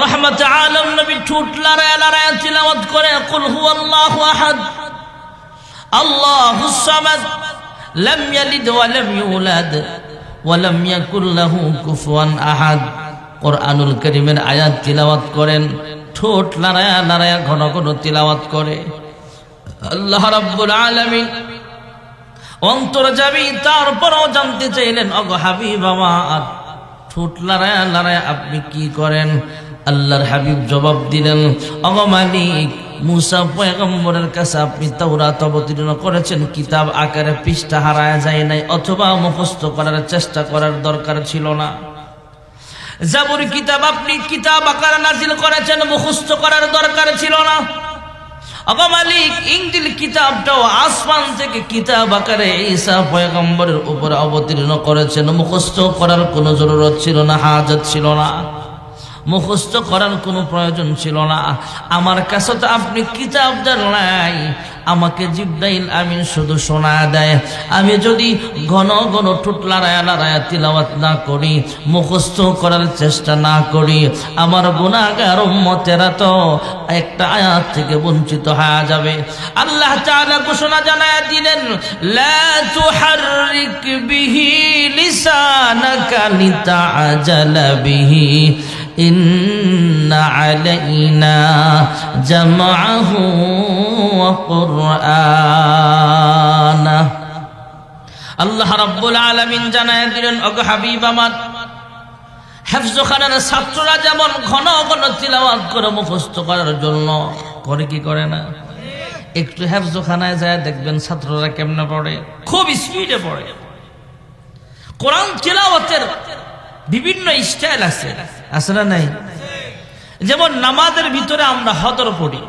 রহমত আলম নবী ঠুট লড়ায় লড়ায় তিলাওয়াত করে, কুল হু আল্লাহু আহাদ আল্লাহুস সামাদ, লাম ইয়ালিদ ওয়া লাম ইউলাদ ওয়া লাম ইয়াকুল লাহু কুফুয়ান আহাদ। কোরআনুল কারীমের আয়াত তিলাওয়াত করেন, ঠোঁট লড়ায়া লড়ায়া ঘন ঘন তিলাওয়াত করে। আল্লাহ রাব্বুল আলামিন অন্তর যাবি, তারপরও জানতে চাইলেন অগ হাবিব আমার। ঠোঁট লড়ায়া লড়ায়া আপনি কি করেন? আল্লাহর হাবিব জবাব দিলেন, অগ মালিক, মুসা পয়গম্বরের কাছে আপনি তাওরাত অবতীর্ণ করেছেন, কিতাব আকারে পৃষ্ঠা হারায় যায় নাই, অথবা মুখস্থ করার চেষ্টা করার দরকার ছিল না। জাবুর কিতাব আপনি কিতাব আকারে নাজিল করেছেন, মুখস্থ করার দরকার ছিল না। আবা মালিক ইংদিল কিতাবটাও আসমান থেকে কিতাব আকারে ঈসা পয়গম্বরের উপর অবতীর্ণ করেছেন। মুখস্থ করার কোনো জরুরত ছিল না, হাজত ছিল না। মুখস্থ করার কোনো প্রয়োজন ছিল না। আমার কাছে তো আপনি কিতাব নাই। আমাকে জিব্রাইল আমিন শুধু শোনা দেয়। আমি যদি ঘন ঘন ঠুট লড়ায়া লড়ায়া তিলাওয়াত না করি, মুখস্থ করার চেষ্টা না করি, আমার গুণাগার উম্মতেরা তো একটা আয়াত থেকে বঞ্চিত হয়ে যাবে। আল্লাহ তাআলা ঘোষণা জানায় দিলেন, লা তুহাররিক বিহি লিসানাকা লিতাআজালা বিহি। إن علينا جمعه وقرآنه আল্লাহ রাব্বুল আলামিন জানায় দিলেন ওগ হাবিব আমার হেফজখানার ছাত্ররা যেমন ঘন ঘন তিলাওয়াত করে মুখস্থ করার জন্য করে কি করে না একটু হেফজখানায় যায় দেখবেন ছাত্ররা কেমনে পড়ে খুব স্পিডে পড়ে কোরআন তিলাওয়াতের বিভিন্ন স্টাইল আছে আছে না নাই যেমন নামাজের ভিতরে আমরা হদর পড়ি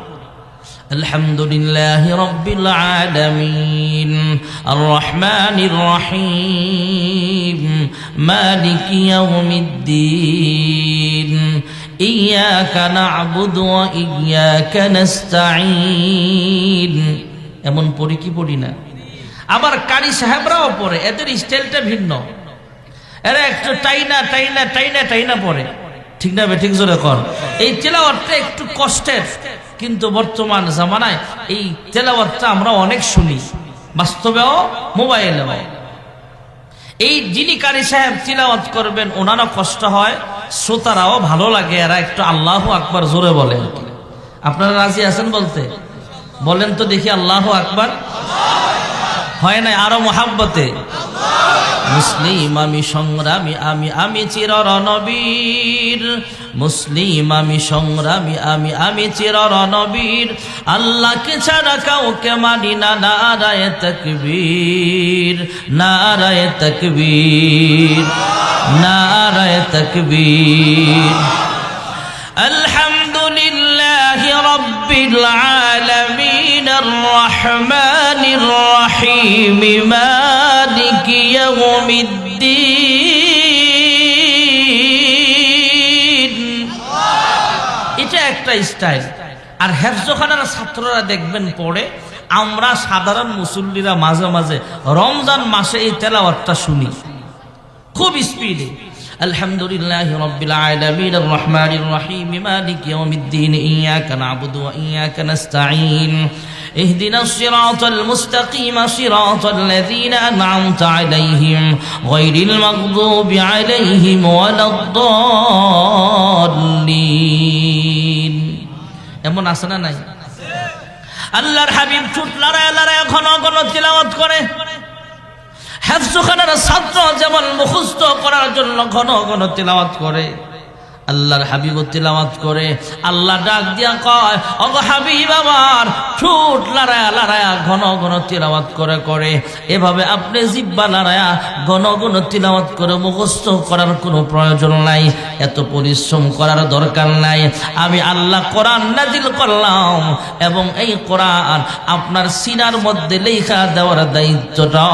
الحمد لله رب العالمين الرحمن الرحيم مالك يوم الدين إياك نعبد وإياك نستعين এমন পড়ি কি পড়ি না আবার কারি সাহেবরাও পড়ে এদের স্টাইলটা ভিন্ন এরা একটু টাইনা টাইনা টাইনা টাইনা পড়ে ঠিক না ঠিক জোরে কর। এই তেলাওয়াতটা একটু কষ্টের, কিন্তু বর্তমান জামানায় এই তেলাওয়াতটা আমরা অনেক শুনি। বাস্তবেও, মোবাইলেও। এই যিনি কারি সাহেব তিলাওয়াত করবেন, ওনারও কষ্ট হয়, শ্রোতারাও ভালো লাগে, এরা একটু আল্লাহ আকবার জোরে বলেন। আপনারা রাজি আছেন বলতে? বলেন তো দেখি আল্লাহ আকবার। হয় না আরও মহাব্বতে? মুসলিম আমি সংগ্রামী, আমি আমি চিররণবীর। মুসলিম আমি সংগ্রামী, আমি আমি চিররণবীর। আল্লাহকে ছাড়া কাউকে মানি না, নারায় তকবীর নারায় তকবীর নারায় তকবীর। আলহামদুলিল্লাহ রব্বিল আলামিন আর রহমানির রহিম মা مالك يوم الدين এটা একটা স্টাইল আর হেফজখানার ছাত্ররা দেখবেন পড়ে আমরা সাধারণ মুসল্লিরা মাঝে মাঝে রমজান মাসে এই তেলাওয়াতটা শুনি খুব স্পিডে الحمد لله رب العالمين الرحمن الرحيم مالك يوم الدين إياك نعبد وإياك نستعين اهدنا الصراط المستقيم صراط الذين أنعمت عليهم غير المغضوب عليهم ولا الضالين এমন আছে না নাই আল্লাহর হাবিব চুট লড়ায় লড়ায় ঘন ঘন তিলাওয়াত করে হেফজখানার ছাত্র যেমন মুখস্থ করার জন্য ঘন ঘন তিলাওয়াত করে আল্লাহর হাবিব তিলাওয়াত করে, আল্লাহ ডাক দিয়া কয় অগ হাবিব আমার, ঠুট লড়ায়া লড়ায়া ঘন ঘন তিলাওয়াত করে করে। এভাবে আপনি জিব্বা লড়ায়া ঘন ঘন তিলাওয়াত করে মুখস্থ করার কোনো প্রয়োজন নাই। এত পরিশ্রম করার দরকার নাই। আমি আল্লাহ কোরআন নাজিল করলাম এবং এই কোরআন আপনার সিনার মধ্যে লেখা দেওয়ার দায়িত্বটা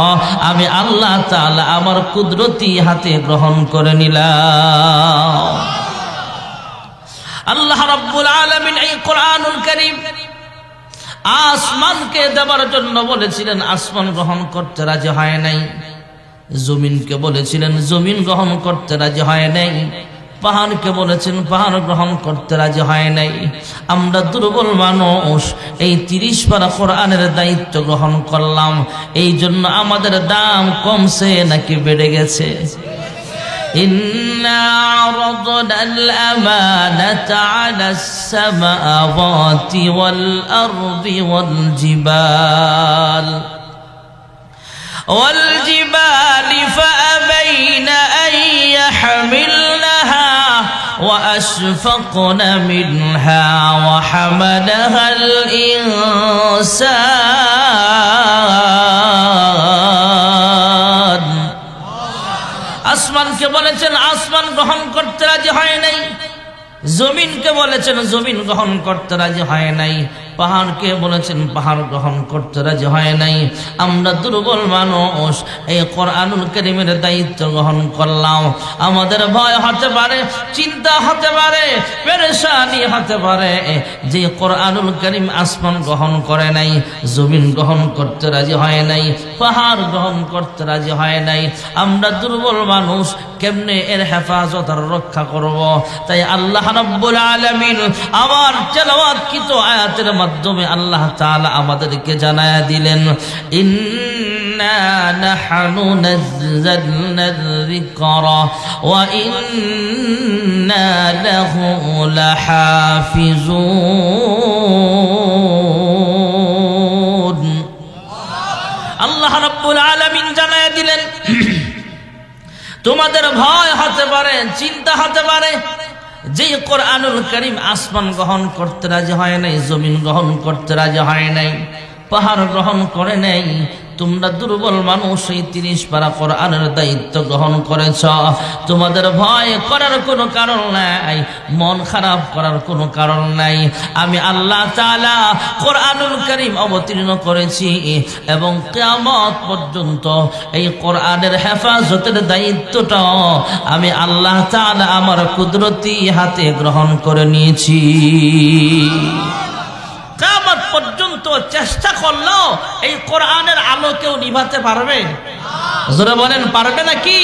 আমি আল্লাহ তাআলা আমার কুদরতি হাতে গ্রহণ করে নিলাম। আল্লাহ রাব্বুল আলামিন এই কোরআনুল কারীম আসমানকে দেওয়ার জন্য বলেছিলেন, আসমান গ্রহণ করতে রাজি হয় নাই। জমিনকে বলেছিলেন, জমিন গ্রহণ করতে রাজি হয় নাই। পাহাড়কে বলেছেন, পাহাড় গ্রহণ করতে রাজি হয় নাই। আমরা দুর্বল মানুষ, এই তিরিশ পারা কোরআনের দায়িত্ব গ্রহণ করলাম। এই জন্য আমাদের দাম কমছে নাকি বেড়ে গেছে? إنا عرضنا الأمانة على السماوات والأرض والجبال والجبال فأبين أن يحملنها وأشفقن منها وحملها الإنسان আসমানকে বলেছেন, আসমান গ্রহণ করতে রাজি হয় নাই। জমিনকে বলেছেন, জমিন গ্রহণ করতে রাজি হয় নাই। পাহাড়কে বলেছেন, পাহাড় গ্রহণ করতে রাজি হয় নাই। আমরা দুর্বল মানুষ, এই কোরআনুল করিমের দায়িত্ব গ্রহণ করলাম। আমাদের ভয় হতে পারে, চিন্তা হতে পারে, পেরেশানি হতে পারে। যে কোরআনুল করিম আসমান গ্রহণ করে নাই, জমিন গ্রহণ করতে রাজি হয় নাই পাহাড় গ্রহণ করতে রাজি হয় নাই। আমরা দুর্বল মানুষ, কেমনে এর হেফাজত আর রক্ষা করব? তাই আল্লাহ রাব্বুল আলামিন আমার তেলাওয়াতকৃত আয়াতের মাধ্যমে আল্লাহ তাআলা আমাদেরকে জানায়া দিলেন নাহনু নাযালনা যিকরা ওয়া ইন্না লাহু রাব্বুল আলামিন জানায় দিলেন, তোমাদের ভয় হতে পারে, চিন্তা হতে পারে যে কোরআনুল করিম আসমান গ্রহণ করতে রাজি হয় নাই, জমিন গ্রহণ করতে রাজি হয় নাই, পাহাড় গ্রহণ করে নাই তোমরা দুর্বল মানুষ, এই তিরিশ পারা কোরআনের দায়িত্ব গ্রহণ করেছ। তোমাদের ভয় করার কোনো কারণ নাই, মন খারাপ করার কোনো কারণ নাই। আমি আল্লাহ তাআলা কোরআনুল করিম অবতীর্ণ করেছি এবং কিয়ামত পর্যন্ত এই কোরআনের হেফাজতের দায়িত্বটা আমি আল্লাহ তালা আমার কুদরতি হাতে গ্রহণ করে নিয়েছি। কামত পর্যন্ত চেষ্টা করল এই কোরআনের আলো কেউ নিভাতে পারবে? বলেন পারবে নাকি?